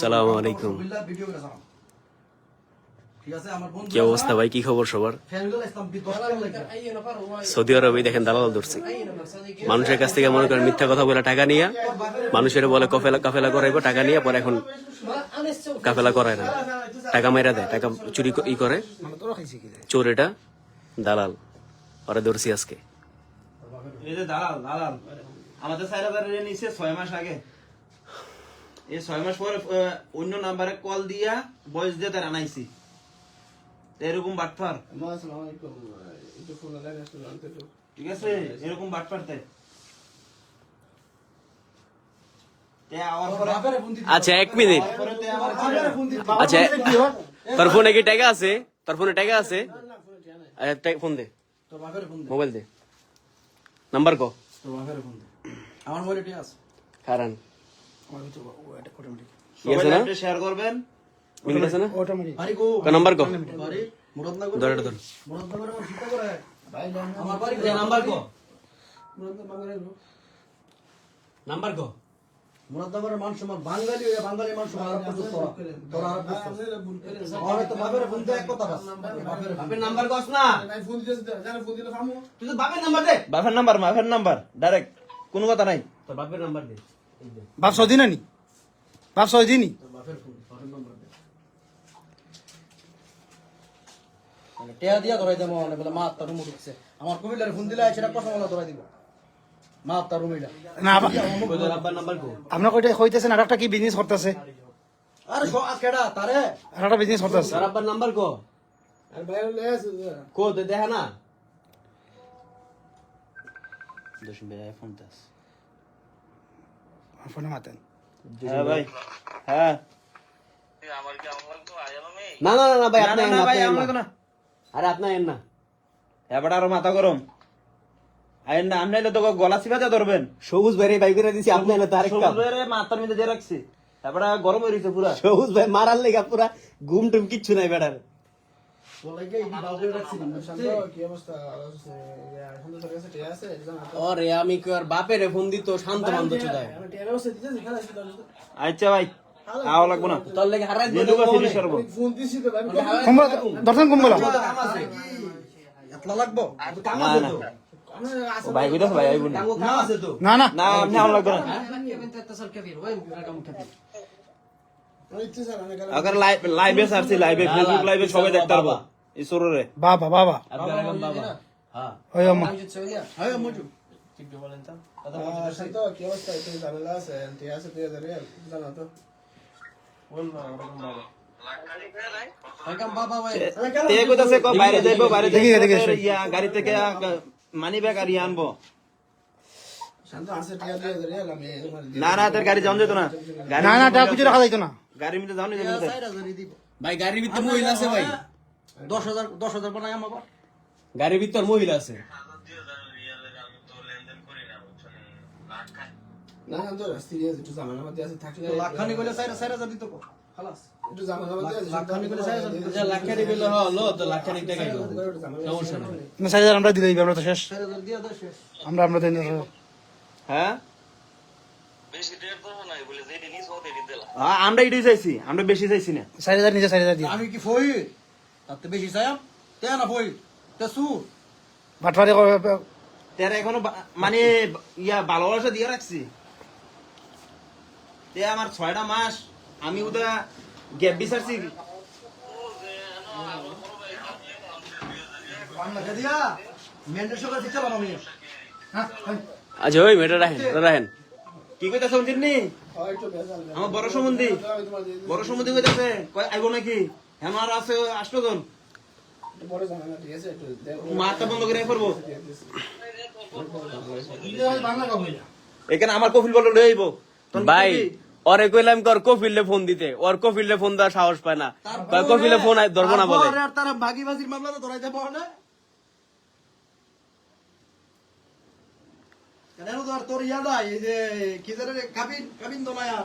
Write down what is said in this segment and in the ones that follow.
সালামু আলাইকুম। কি অবস্থা ভাই? কি খবর সবার? সৌদি আরবে দেখেন দালাল ধরছে। মানুষের কাছ থেকে মনে করেন মিথ্যা কথা বলে টাকা নিয়ে মানুষের বলে কফেলা কাফেলা করাইবো টাকা নিয়ে পরে এখন কাফেলা করায় না। টাকা মেরা দেয় টাকা চুরি ই করে। চোর এটা দালাল। ওরা ধরছি আজকে। দালাল দালাল। আমাদের নিচে ছয় মাস আগে। এই ছয় মাস পরে আহ, অন্য নাম্বারে কল দিয়া বয়স দিয়ে তার আনাইছি। তো এরকম বাটফার। ঠিক আছে? এরকম বাটফার তাই তে আওয়ার পরে বাপেরে ফোন দিতে আচ্ছা এক মিনিট। পরে তে আমার বাপেরে ফোন দিতে আচ্ছা তোর ফোনে কি টাকা আছে? তোর ফোনে টাকা আছে? আচ্ছা, টাকা- ফোন দে। তোর বাপেরে ফোন দে। মোবাইল দে। নাম্বার ক। তোর বাপেরে ফোন দে। আমার মোবাইলে ঠিক আছে। কারণ সবাই আছে না? লাইভটা শেয়ার করবেন মিনিট? আছে না? বাড়ি কো ক নাম্বার ক। বাড়ি। মুরাদনগর। ধর এটা ধর। মুরাদনগরে আমার শিক্ষা করে। আমার বাড়ি নাম্বার কো। নাম্বার ক। মুরাদনগরের বাঙালি হয়ে বাঙালি বাপেরে ফোন দে কথা বাস বাপেরে ফোন বাপের নাম্বার কস না তুই তো বাপের নাম্বার দে। বাপের নাম্বার বাপের নাম্বার ডাইরেক্ট কোনো কথা নাই। তোর বাপের নাম্বার দে। বাপ সৌদি না নি বাপ সৌদি নি? মানে টেয়া দিয়া ধরাই দেবো মানে বলে মা তার রুমে ঢুকছে। আমার কবিলারে ফোন দিলে সেটা কথা বলা ধরাই দিব। মা না আপনার কইটা আর একটা কি বিজনেস করতেছে? আরে স- কেডা? তারে? আর একটা বিজনেস করতেছে। তোর আব্বার নাম্বার কো? কো দে দেখা না। ফোনে মাতেন। হ্যাঁ ভাই। হ্যাঁ। না না না, না ভাই আপনি না, না, না, ভাই আমার না। না আরে আপনি আইন না। এবার আরও মাথা গরম। আইন না আমনাইলে তো গলা চিবাতে ধরবেন। সবুজ ভাই ভাই করে দিছি আপনি আইন তার কাম সবুজের মাথার মধ্যে দিয়ে রাখছি। এবার গরম হয়ে রয়েছে পুরা। সবুজ ভাই মারার লেগা পুরা। ঘুম টুম কিচ্ছু নাই বেড়ার বলে গিয়ে বাবু রাখছিলাম ওরে আমি কি আর বাপের ফোন দিত শান্ত চুদায়? আচ্ছা ভাই আও লাগবো না। তোর লেগে হারাই দর্শন এতলা লাগবো? ভাই কইতাছে ভাই আইবো না। না। আপনি লাগবে লাইভে সবাই দেখতে পারব। এই সররে। বাবা বাবা। হ্যাঁ। ওই আমা হ্যাঁ মজু বাবা ভাই তে। ক বাইরে? যাইবো বাইরে দেখি, যাইবো। দেখি, তারপরে ইয়া গাড়ি থেকে মানি ব্যাগ আর ইয়া আনব। না না তোর গাড়ি যাওন যেত না। না না টাকা কিছু রাখা যাইতো না। গাড়ির মধ্যে যাওন যেত না। চার হাজারই দিব ভাই গাড়ির ভিতর মহিলা আছে ভাই। দশ হাজার দশ হাজার বানাই আমার গাড়ির ভিতর মহিলা আছে। কইলে খালাস। কইলে তো টাকা সমস্যা না আমরা দিলে আমরা তো শেষ। চার হাজার দিয়ে শেষ। আমরা আমরা দেন হ্যাঁ? আমরা এটাই চাইছি আমরা বেশি চাইছি না। চার হাজার নিজে চার হাজার দিয়ে। আমি কি ফই তাতে বেশি চাইম তে না ফই তে সুর বাটফারি তার এখনও মানে ইয়া ভালোবাসা দিয়ে রাখছি তে আমার ছয়টা মাস আমি ওটা গ্যাপ বিচারছি আচ্ছা ওই মেয়েটা রাখেন রাখেন কি কইতাছে শুনছিনি আমার বড় সম্বন্ধী। বড় সম্বন্ধী কইতাছে কয় আইব নাকি? আর আছে আষ্টজন মাথা বন্ধ করে পড়ব এখানে আমার কফিল বলে লই ভাই ওরে কইলাম কর কফিলে ফোন দিতে। ওর কফিলে ফোন দেওয়ার সাহস পায় না। কয় কফিলে ফোন ধরবো না বলে। আর তারা ভাগি বাজির মামলা তো ধরাইতে পারে না। কেন তোর ইয়া নাই এই যে কি জানে কাবিন কাবিন আর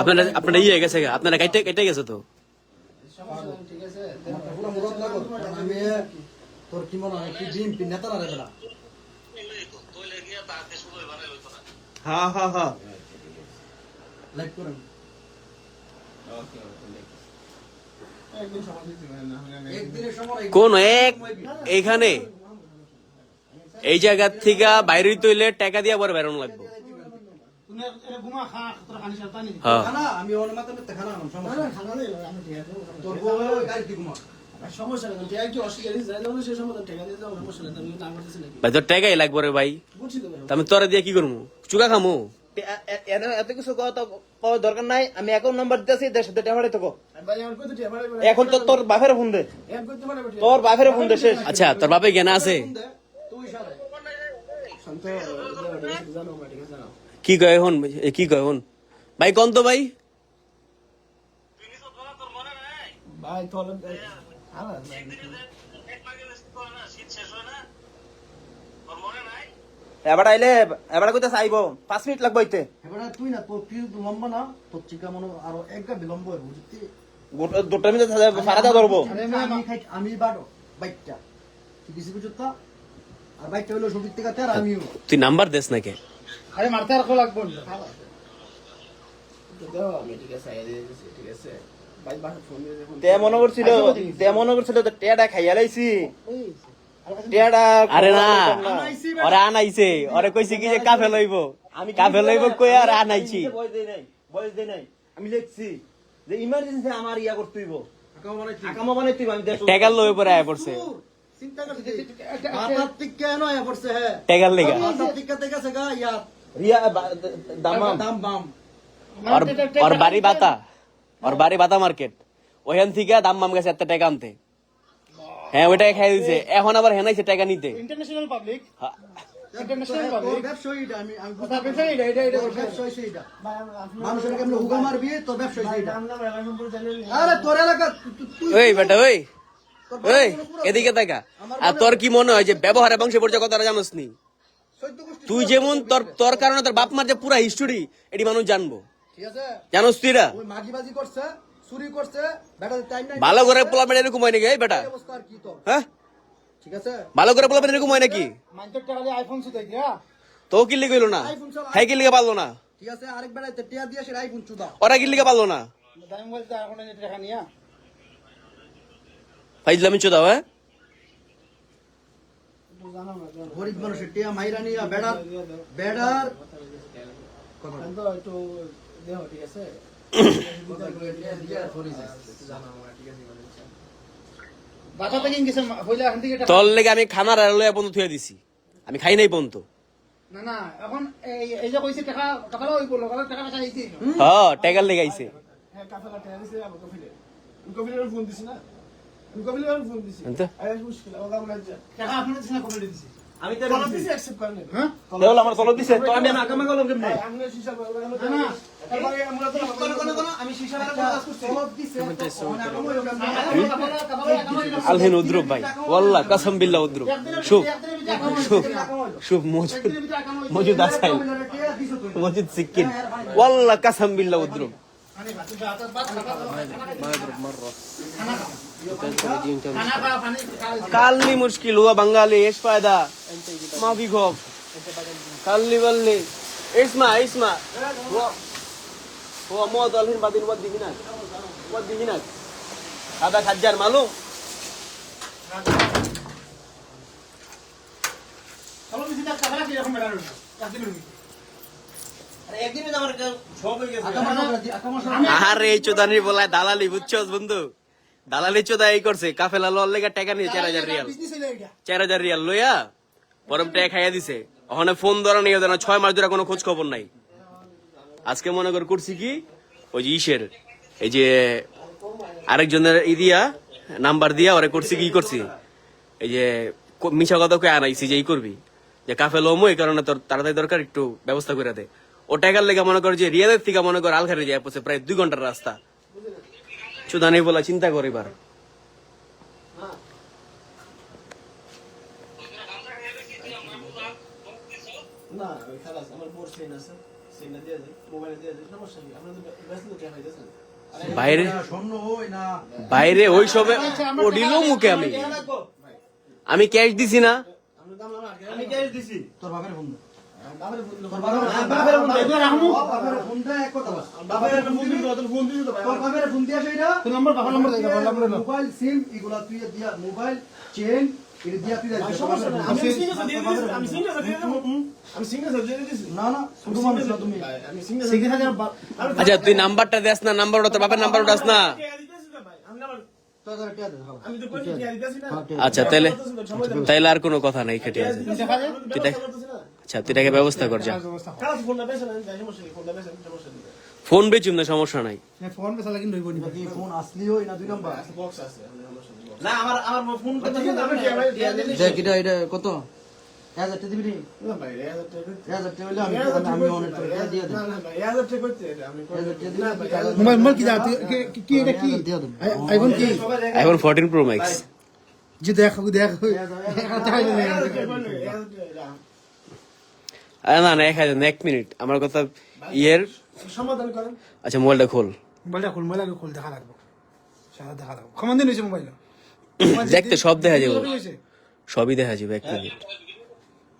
আপনারা আপনারা ইয়ে গেছে আপনারা কেটে কেটে গেছে তো? আমারটা পুরো মুরত লাগো আমি তোর কি মনে হয় কি বিএনপি নেতা না রে বেটা হ্যাঁ হ্যাঁ হ্যাঁ লাইক করেন। একদিনের সময় কোন এক এইখানে এই জায়গা থেকে বাইরে তৈলে টাকা দিয়া পরে বেরোনো লাগবে। হ্যাঁ। ভাই টাকাই লাগবে রে ভাই। আমি তোরা দিয়ে কি করব? চুকা খামু? এত কিছু কওয়ার দরকার নাই আমি নাম্বার দিতেছি সাথে আমার তো এখন তো তোর বাপের ফোন দে তোর বাপের ফোন দে শেষ আচ্ছা তোর বাপে জ্ঞান আছে কি কয় এখন কি কয় এখন ভাই কোন তো ভাই ভাই এবার আইলে এবার কইতাছে আইবো পাঁচ মিনিট লাগবে হইতে এবারে তুই না তোর তুই লম্বা না তোর চিকা মনে আরও এক গা বিলম্ব হয়ে বুঝতি গোটা- দুটার মধ্যে সারাটা ধরবো। আমি খাই আমি বাড়ো বাইকটা তুই কিছু বুঝত না? আর বাইকটা হলো সবির থেকে তের আমিও। তুই নাম্বার দেস নাকি? আরে মারতে আর কো লাগবো না। দাও আমি ঠিক আছে আইয়া দিয়ে ঠিক আছে। ভাই বাসা ফোন দিয়ে দেখুন। তে মনে করছিল তে মনে করছিল তো টেয়াটা খাইয়া লাইছি। আরে না ওরে আনাইছে ওরে কইছে কি যে কাফে লইব আমি কাফে লইব কই আর আনাইছি? বয়স দেই নাই বয়স দেই নাই। আমি লিখছি যে ইমার্জেন্সি আমার ইয়া করতে হইব। আকামা বানাইতে হইব। আমি দেশ টাকার লই পরে আয় পড়ছে। চিন্তা করছিস মাথার থেকে কেন আয়া পড়ছে হ্যাঁ। টাকার লেগা। মাথার থেকে আছে গা ইয়া। রিয়া দামাম দাম বাম। ওর ওর বাড়ি বাতা। ওর বাড়ি বাতা মার্কেট। ওখান থেকে দাম মাম গেছে এত টাকা আনতে। হ্যাঁ ওইটাই খাই দিছে এখন আবার হেনাইছে টাকা নিতে। ইন্টারন্যাশনাল পাবলিক হ্যাঁ। ওই বেটা ওই। ওই এদিকে তাকা আর তোর কি মনে হয় যে ব্যবহারে বংশ পরিচয় কথা জানোস নি? তুই যেমন তোর তোর কারণে তোর বাপ মার যে পুরা হিস্টোরি এটি মানুষ জানব। ঠিক আছে? জানোস তুই না করছে চুরি করছে বেটা টাইম নাই। ভালো করে পোলাপেন এরকম হয় নাকি? এই বেটা। অবস্থা আর কি তোর? হ্যাঁ? ঠিক আছে? ভালো করে পোলাপেন এরকম হয় নাকি? মাইন্ডের টাকা দিয়ে আইফোন সুদাই দিয়া তো কি লিখে হইল না? হ্যাঁ কি লিখে পারল না। ঠিক আছে আরেক বেড়া টিয়া দিয়ে সে আইফোন চুদা ওরা কি লিখে পারল না। দাম বলতে এখন টাকা নিয়া। ফাইজলামি চোদাও হ্যাঁ? গরিব মানুষের টিয়া মাইরা নিয়া বেড়ার বেড়ার তো ঠিক আছে? তোর লেগে আমি খানার আর লইয়া পর্যন্ত থুয়ে দিছি। আমি খাই নাই পর্যন্ত না না এখন এই এই যে কইছে টাকা টাকা লই বলো টাকা টাকা দিতে হ্যাঁ টাকার লেগে আইছে। হ্যাঁ ফোন দিছি না। আমি আমি তো তলব দিছি অ্যাকসেপ্ট করেন হ্যাঁ? দেওয়াল আমার তলব দিছে তো আমি গেলাম কেমনে? আমি শিশা না। এবারে আমরা তো কোন কোন কোন আমি কাজ করছি। তলব দিছে মানে কেমন? আলহিন উদ্রুপ ভাই। ওয়াল্লাহ কসম বিল্লাহ উদ্রুপ শুভ। শুভ। শুভ মজুদ। মজুদ আসাইল। মজুদ সিকিন ওয়াল্লাহ কসম বিল্লাহ উদ্রুপ কালনি মুশকিল, হুয়া বাঙালি, এস ফায়দা। মাফি খব কালনি বলনি। ইসমা ইসমা হুয়া মদ আলহিন বাদিন ওয়াদ দিহিনাক ওয়াদ দিহিনাক আদা খাজ্জার মালুম। চলো বিসি কাবলা কি রকম বেড়ানো একদিন আরে এই চোদানি বলায় দালালি বুঝছস বন্ধু? দালালি চোদা এই করছে কাফেলা লেগে টাকা নিয়ে চার হাজার রিয়াল। চার হাজার রিয়াল লইয়া পরম টাকা খাইয়া দিছে। ওখানে ফোন ধরা নিয়ে না ছয় মাস ধরে কোনো খোঁজ খবর নাই। আজকে মনে কর করছি কি ওই যে ইসের এই যে আরেকজনের ই দিয়া নাম্বার দিয়া ওরে করছি কি করছি। এই যে ক- মিছা কথা কয়ে আনাইছি যে এই করবি। যে কাফে লোমো এই কারণে তোর তাড়াতাড়ি দরকার একটু ব্যবস্থা করে দে। ও টাকার লেগে মনে কর যে রিয়াদের থেকে মনে কর আলখারে যায় পড়ছে প্রায় দুই ঘণ্টার রাস্তা। চুদা নেই বলা চিন্তা কর এবার না খালাস আমার বোর সিন আছে সিনটা দিয়ে দেয় মোবাইলে দিয়ে দেয় সমস্যা নেই আপনার তো ব্যস্ত তো হইতেছে বাইরে বাইরে ওই সবে ও দিল মুখে আমি। আমি ক্যাশ দিছি না। আমি ক্যাশ দিছি। তোর বাপের ফোন হ্যাঁ, মোবাইল সিম এগুলা তুই দিয়া মোবাইল চেন আচ্ছা তুই নাম্বারটা দেস না নাম্বার ওটা তোর বাপের নাম্বার ওটাস না। না আচ্ছা তাহলে তাইলে আর কোনো কথা নাই খেটে আছে। তুই দেখ। আচ্ছা তুই এটাকে ব্যবস্থা কর যা ফোন বেচুম না সমস্যা নাই ফোন পেছা লাগি রইব নি ফোন আসলি হই না দুই নাম্বার বক্স আছে না আমার আমার ফোন কত আমি কি ভাই দিয়া দিলি দেখ এটা এটা কত। আইফোন ফোরটিন প্রো ম্যাক্স যে দেখ দেখ না না এক হাজার এক মিনিট। আমার কথা ইয়ের সমাধান করেন। আচ্ছা মোবাইলটা খোল। মোবাইলটা খোল মোবাইল খোল দেখা লাগবে। সারা দেখা লাগবে। কমান দিন হয়েছে মোবাইল দেখতে সব দেখা যাবে। সবই দেখা যাবে এক মিনিট।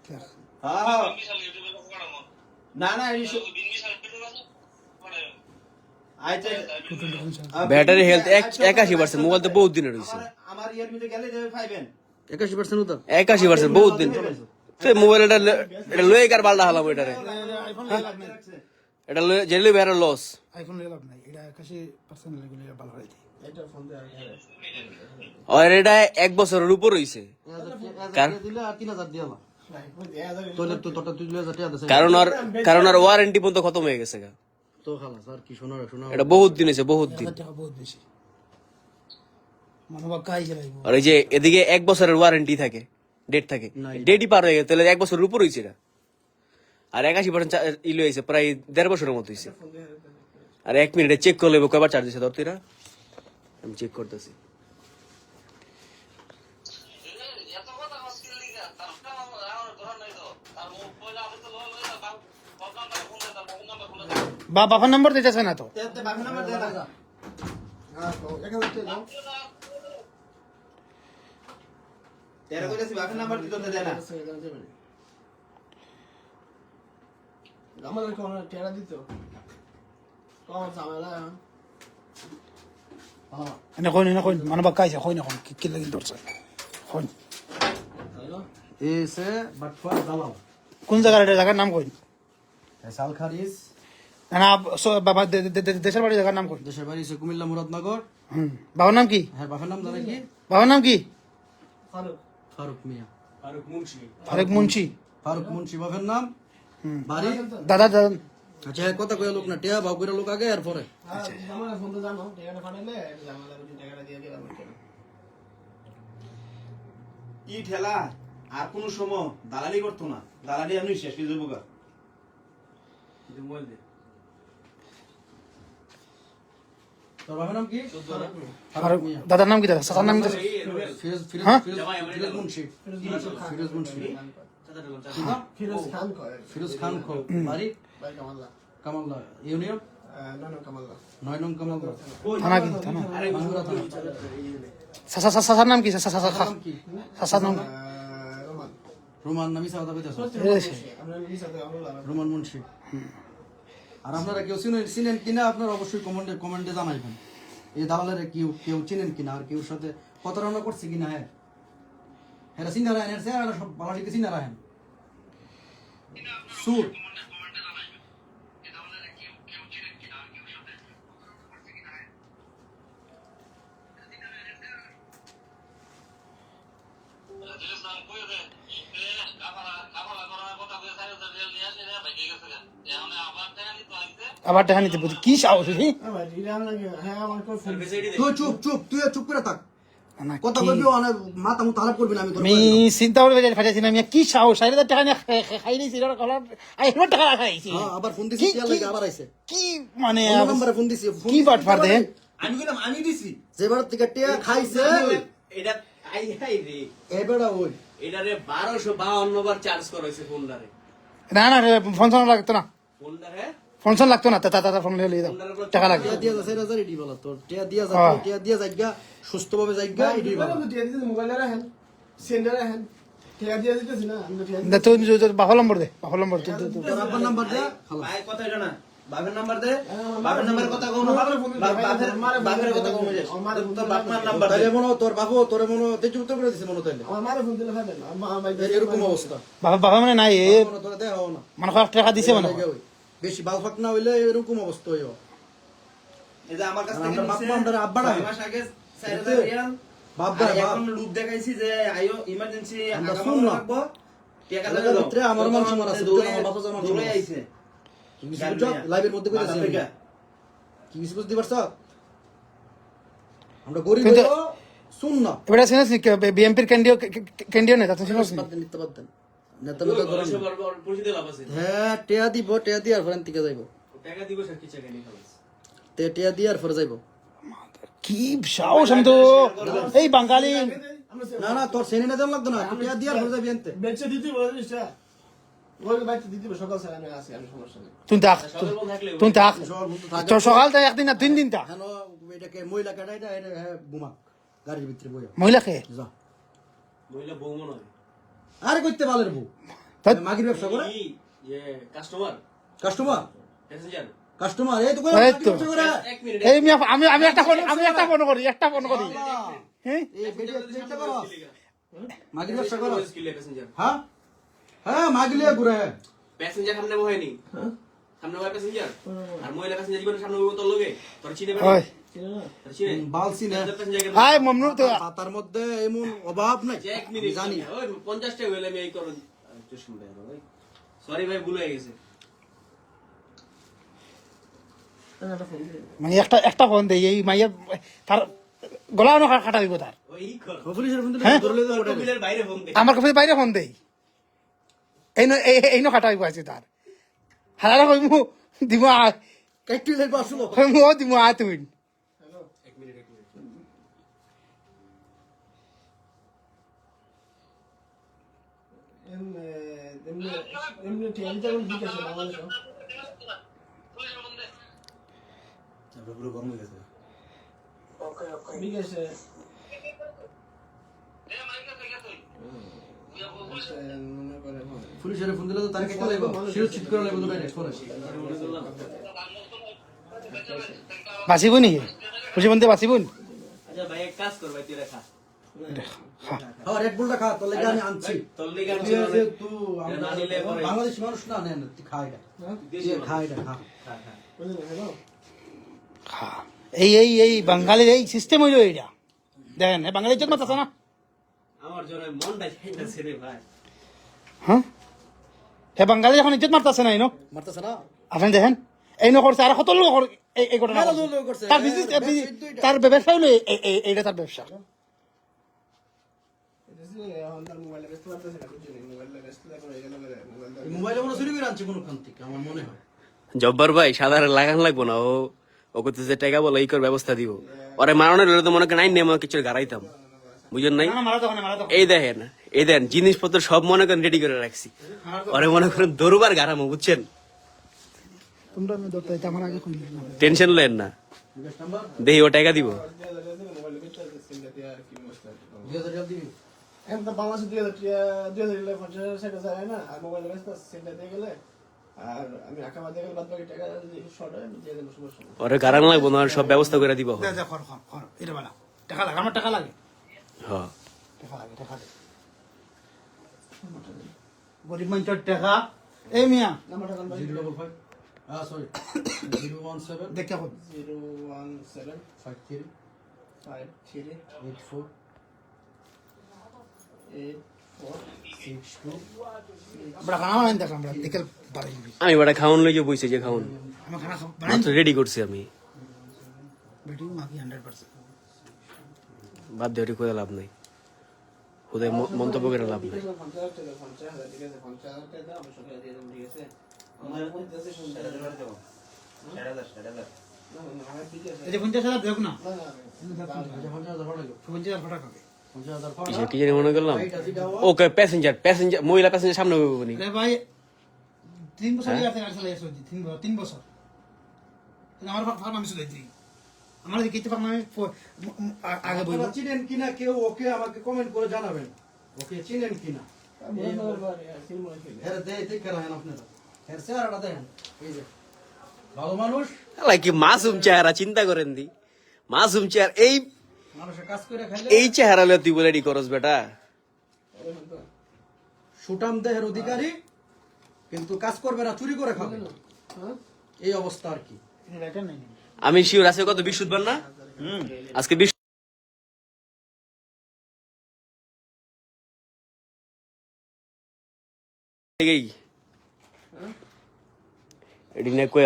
হ্যাঁ। না না এই সব- আচ্ছা ব্যাটারি হেলথ একাশি পার্সেন্ট মোবাইল তো বহুত দিনের রয়েছে আমার আমার ইয়ার ভিতরে গেলে যাবে পাইবেন একাশি পার্সেন্ট একাশি পার্সেন্ট বহুত দিন। তো মোবাইল এটা ল- এটা লয়ে কার পাল্টা হালাম এটারে। নাই এটা লয়ে জেলে বেড়া লস আইফোন লাভ নাই। এটা একাশি পার্সেন্ট লাগলে ভালো হয় এটা ফোন দেওয়া আর এটা এক বছরের উপর হইছে। কারণ আর কারণ আর ওয়ারেন্টি পর্যন্ত খতম হয়ে গেছে গা। তো খালাস আর কি শোনা শোনা এটা বহুত দিন হয়েছে বহুত দিন। বহুত বেশি আর এই যে এদিকে এক বছরের ওয়ারেন্টি থাকে। ডেট থাকে। ডেটই পার হয়ে গেছে তাহলে এক বছরের উপর হয়েছে এটা। আর একাশি পার্সেন্ট ইলো হয়েছে প্রায় দেড় বছরের মতো হয়েছে। আর এক মিনিটে চেক করলে কয়বার চার্জ দিছে ধর তুইরা আমি চেক করতেছি। বা বাবার নম্বর দিতেছে না তো তে বাকি নাম্বার দে না হ্যাঁ তো এক হাজার টাকা দাও তেরা কইতাছি বাকি নাম্বার দিতে দে না? আমাদের কোন টেরা দিত। কম ঝামেলা এনে কইন এনে কইন মনোভাব কাজ কইন এখন কি লাগি ধরছে? কইন। এসে বাটফার দালাল। কোন জায়গার এটা জায়গার নাম কইন? সাল খারিজ। না বাবা দেশের বাড়ি জায়গার নাম কইন। দেশের বাড়ি কুমিল্লা মুরাদনগর। হুম। বাবার নাম কি? হ্যাঁ বাপের নাম জানে কি? বাবার নাম কি? ফারুক। ফারুক মিয়া। ফারুক মুন্সি। ফারুক মুন্সি। বাপের নাম? বাড়ি? দাদা দাদা। আচ্ছা কথা কয়ে লোক না টিয়া বাউ করে লোক আগে আর পরে। দিলাম ই ঠেলা আর কোন সময় দালালি করতো না। দালালি আমি শেষ করে দেবো গা তোর বাপের নাম কি ফারুক দাদার নাম কি দাদা? সাসার নাম কি দাদা? ফিরোজ ফিরোজ হ্যাঁ? ফিরোজ ফিরোজ মুন্সি। ফিরোজ মুন্সি। কি নাম? ফিরোজ খান কয়। ফিরোজ খান খো বাড়ি? কামাল্লা। কামাল্লা। ইউনিয়ন? না না কামাল্লা। নয় নং কামাল্লা। থানা কি? থানা। সাসার নাম কি? সাসা সাসা নাম কি সাসার নাম। রোমান। রোমান নামি সাউদা কইতাছ আমরা নিসাতে আমরা রোমান মুন্সি। আর আপনারা কেউ চিনেন চিনেন কিনা আপনারা অবশ্যই কমেন্টে কমেন্টে জানাইবেন। এই দালালের কেউ কেউ চিনেন কিনা আর কেউ সাথে প্রতারণা করছে কিনা হ্যাঁ? হ্যাঁ চিনা রাখেন, এর সব বালাটিকে চিনা রাখেন। সুর। আবার টাকা নিতে বলছি কি সাহস রে? চুপ চুপ তুই চুপ করে থাক। কথা বলবি অনেক মাথা মুথা হারাপ করবি না আমি আমি চিন্তা করে বেজার ফাটাইছি না আমি কি টাকা নিয়ে খাই- কলার আই টাকা খাইছি হ্যাঁ, আবার ফোন দিছি কি- লাগে আবার আইছে। কি মানে নম্বরে ফোন দিছি কি বাট ফার দে আমি দিছি। যেবার থেকে টিয়া খাইছে এটা আই হাই রে। এবারে ওই। এটারে বারোশো বাউন্ন বার চার্জ করেছে ফোনটারে না না ফোন শোন লাগতো না। ফোনটারে ফোন শোন লাগতো না। তা তা ফোন লিয়ে দাও টাকা লাগবে। টিয়া দিয়া যাচ্ছে হাজার এডি বলা তোর। টিয়া দিয়া হ্যাঁ। যাচ্ছে টিয়া দিয়া যাইগা সুস্থভাবে যাইগা এডি বলা। মোবাইলে রাখেন সেন্টারে রাখেন ঠিক আছে দিয়ে দিতেছি না দে তুই বাফা নম্বর দে বাফা নম্বর তুই আব্বার নাম্বার দে ভাই কথা এটা না। বাপের নাম্বার দে। বাপের নাম্বারের কথা কও না বাপের বাপের কথা কও তোর বাপ মার নাম্বার দে। তাইলে মনে হয় তোর বাবু তোরে মনে হয় করে দিছে মনে তাইলে। আমার মারে ফোন দিলে আমার এরকম অবস্থা। বাবা বাবা মানে নাই মনে তোরে দেখাও না। মানে টাকা দিছে মানে বেশি না হইলে এরকম অবস্থা হইও এই যে আমার কাছ থেকে বাপ নিছে, মা আমরা আব্বারা ছয় মাস আগে রিয়াল। বাপ দা এখন লুপ দেখাইছি যে আইও ইমার্জেন্সি আমরা আগামী রাখব টাকা দাও আমার মানুষ মারা আছে, দৌড়ে আইছে। কি কিছু বুঝছ? লাইভের মধ্যে কইতাছি আমি। কি? কিছু বুঝতে পারছ? আমরা গরিব কিন্তু- হইলেও না এবারে শুনিস বিএমপির কেন্দ্রীয় কেন্দ্রীয় নেতা তুই শুনিস বাদ দেন, নিতে বাদ দেন। নেতা নেতা ধরেন না। পরিচিত লাভ আছে। হ্যাঁ টেয়া দিব টেয়া দিয়ে আর ফেরেন থেকে যাইব। টাকা দিব স্যার কিছু টাকা নিয়ে তে টেয়া দিয়ে আর ফেরে যাইব। কি সাহস আমি তো এই বাঙালি। না না তোর সেনে না দেন লাগতো না টেয়া দিয়ে আর ফেরে যাবি এনতে। বেচে দিতে তুই থাক তুই থাক সবার মতো থাকে। তো সকাল থেকে একদিন না তিন দিন থাক। মহিলাকে আরে করতে পালের বউ। মাগির ব্যবসা করে? কাস্টমার কাস্টমার কাস্টমার এই তো এই আমি আমি একটা ফোন আমি একটা ফোন করি একটা ফোন করি। হ্যাঁ? মাগির ব্যবসা করো? হ্যাঁ? হ্যাঁ মাগিলে ঘুরে। প্যাসেঞ্জার সামনে বহেনি সামনে বহে প্যাসেঞ্জার আর মহিলা প্যাসেঞ্জার জীবনে সামনে বহে তোর লগে? তোর চিনে মধ্যে এমন অভাব নাই। জানি। ওই হইলে আমি এই করো। সরি ভাই ভুল হয়ে গেছে। মানে একটা একটা ফোন দেই এই মাইয়া তার গলা না কাটা দিব তার। ওই কর। পুলিশের ফোন হ্যাঁ? আমার কাছে বাইরে ফোন দেই এই ন এই ন কাটা দিব আছে তার হালালা কইমু দিব আ একটু লেট আসলো কইমু দিব আ তুই এক মিনিট এক মিনিট এমনি এমনি এমনি ঠিক আছে আমি ঠিক আছে বাংলাদেশ পুরো গরম হয়ে গেছে ঠিক আছে মনে করে পুলিশের ফোন দিলে তো তার কেটে লাগবে করে লাগবে তো ফোনে বাঁচিব নেকি? বন্ধে বাঁচিব? আচ্ছা ভাই এক কাজ কর ভাই তুই রেখা। হ্যাঁ। রেড বুলটা খা তোর লেগে আমি আনছি। তোর লেগে তুই আনছি যে মানে- তুই এটা না নিলে পরে- বাংলাদেশি মানুষ না নেন তুই খা এটা। দেশি তুই খা এটা খা। হ্যাঁ হ্যাঁ। বুঝলেন হ্যালো এই এই এই বাঙালির এই সিস্টেম হইল এইটা। দেখেন বাঙালির ইজ্জত মাতাছে না। আমার জন্য মনটা ভাই। হ্যাঁ? হে বাঙালি এখন ইজ্জত মারতাছে না এই নো মারতেছে না। আপনি দেখেন এই নো করছে আর কত লোক কর- এই- ঘটনা। তার বিজনেস হ্যাঁ। তার ব্যবসা হলো এই- এই- এই- এইটা তার ব্যবসা। হয়। জব্বার ভাই সাধারণ লাগান লাগবো না ও ও করতেছে টাকা বলে এই কর ব্যবস্থা দিব। ওরে মারানোর তো মনে করেন আইন নেই কিছু গাড়াইতাম। বুঝেন নাই? মারা তখন মারা এই দেখেন। এই দেন জিনিসপত্র সব মনে করেন রেডি করে রাখছি। ওরে মনে করেন দরবার গারামো বুঝছেন? তোমরা আমি ধরতে এটা আমার আগে খুলি টেনশন লেন না। দেখি ও টাকা দিব। দুই দুই দুই না? ওরে গারান লাগবো সব ব্যবস্থা করে দিব। টাকা লাগে আমার টাকা লাগে। হ্যাঁ। টাকা লাগে টাকা দে গরিব মানুষের টাকা। এই মিয়া। Zero double five sorry zero one seven কর zero one seven five three five three eight four বড় দেখ দেখে আমি বড় খাওয়ান লইয়ে বইছে যে আমি খানা খাব মাত্র রেডি করছি আমি। বাদ দিয়ে ওটি লাভ নাই। হুদয় ম- মন্তব্য করে লাভ নাই আচ্ছা। কি জানি মনে করলাম ওকে প্যাসেঞ্জার প্যাসেঞ্জার মহিলা প্যাসেঞ্জার সামনে ভাই তিন বছর তিন বছর তিন বছর তাহলে আমার ফার্ম আমি আমার কিছু আমি আগে বলব চিনেন কিনা কেউ ওকে আমাকে কমেন্ট করে জানাবেন। ওকে চিনেন কিনা? ভালো মানুষ। কি মাসুম চেহারা চিন্তা করেন দি। মাসুম চেহারা এই মানুষের কাজ করে এই চেহারা লইয়া তুই বলে করস বেটা। সুটাম দেহের অধিকারী কিন্তু কাজ করবে না চুরি করে খাবে। এই অবস্থা আর কি। আমি শিওর আছে কত বিশ সুদবার না। আজকে বিশ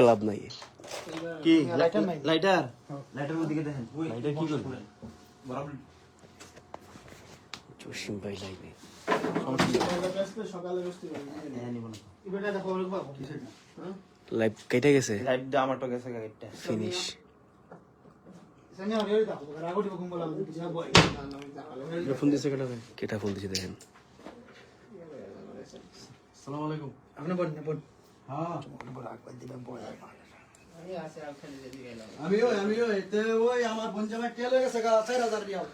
লাভ নাই। কি? Lighter lighter? লাইটার ওদিকে দেখেন। লাইটার কি করবে? জসিম ভাই লাইনে। সকালে বসতে হ্যাঁ, নিব না। এবারে দেখো ওরকম পাবো। লাইভ কেটে গেছে? লাইট দিয়ে আমার তো গেছে গাড়িটা ফিনিশ ফোন দিছে কেটা কেটা ফোন দিছে দেখেন। আসসালামু আলাইকুম। আপনি বল বল হ্যাঁ বল আকবার দিবেন বল ওই আমার বঞ্জামে টেলে গেছে গা চার হাজার রিয়াল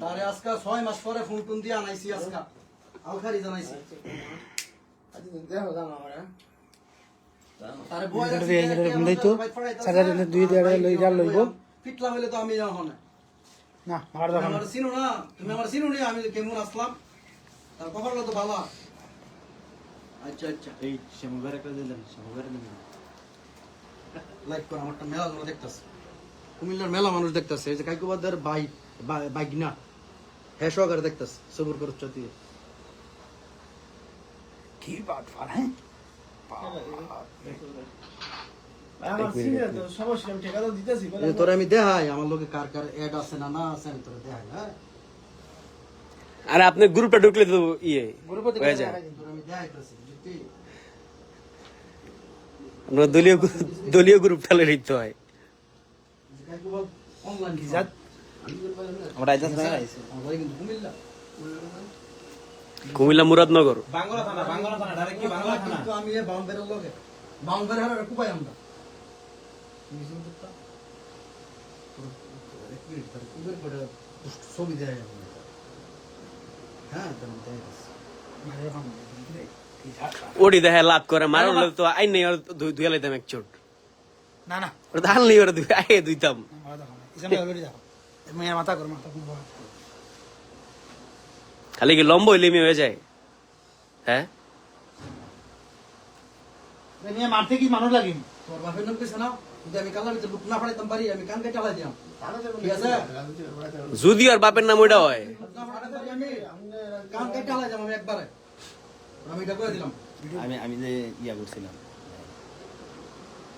তারে আজকা ছয় মাস পরে ফোন টোন দিয়ে আনাইছি আজকা। আলখারি জানাইছি। আচ্ছা দেখো আমার ফিটলা হইলে তো আমি যাও না। না মার তুমি দেখো আমার চিনো না তুমি আমার চিনো নি আমি কেমন আসলাম? তার কপালটা তো ভালো? আচ্ছা আচ্ছা। এই শ্যামুগার একটা দিলেন শ্যামুগার দিলেন। লাইক কর আমারটা মেলা দেখতেছে। কুমিল্লার মেলা মানুষ দেখতেছে এই যে কাইকুবাদের ভাই বাইক না হ্যাঁ সহকারে দেখতেছে সবুর করছ দিয়ে। কি বাট ফার হ্যাঁ? তোরে আমি দেখাই আমার লোকে কার কার অ্যাড আছে না না আছে আমি তোরে দেখাই হ্যাঁ? আরে আপনি গ্রুপটা ঢুকলে তো ইয়ে হয়ে যায়। আমরা দলীয় গ্রুপ- দলীয় গ্রুপটা লই নিতে হয়। জাত? আমরা আইতাস না। আইছে আমার কিন্তু কুমিল্লা। কুমিল্লা মুরাদনগর। দেয় হ্যাঁ দেখে লাভ করে মারো তো আইন নেই দুই লাইতাম এক চোট। না না। ধান নেই ওরা অলরেডি দেখো মেয়ের মাথা কর মাথা কুম্বল খালি কি লম্ব মেয়ে হয়ে যায়? হ্যাঁ? মারতে কি মানুষ লাগে? তোর বাপের নাম কেছে না? যদি আমি কালার ভিতরে লুক না ফাড়াইতাম পারি আমি কান কেটে দিলাম ঠিক আছে? যদি আর বাপের নাম ওইটা হয়। কান কেটে দিলাম আমি একবারে। আমি এটা করে দিলাম। আমি আমি যে ইয়া করছিলাম।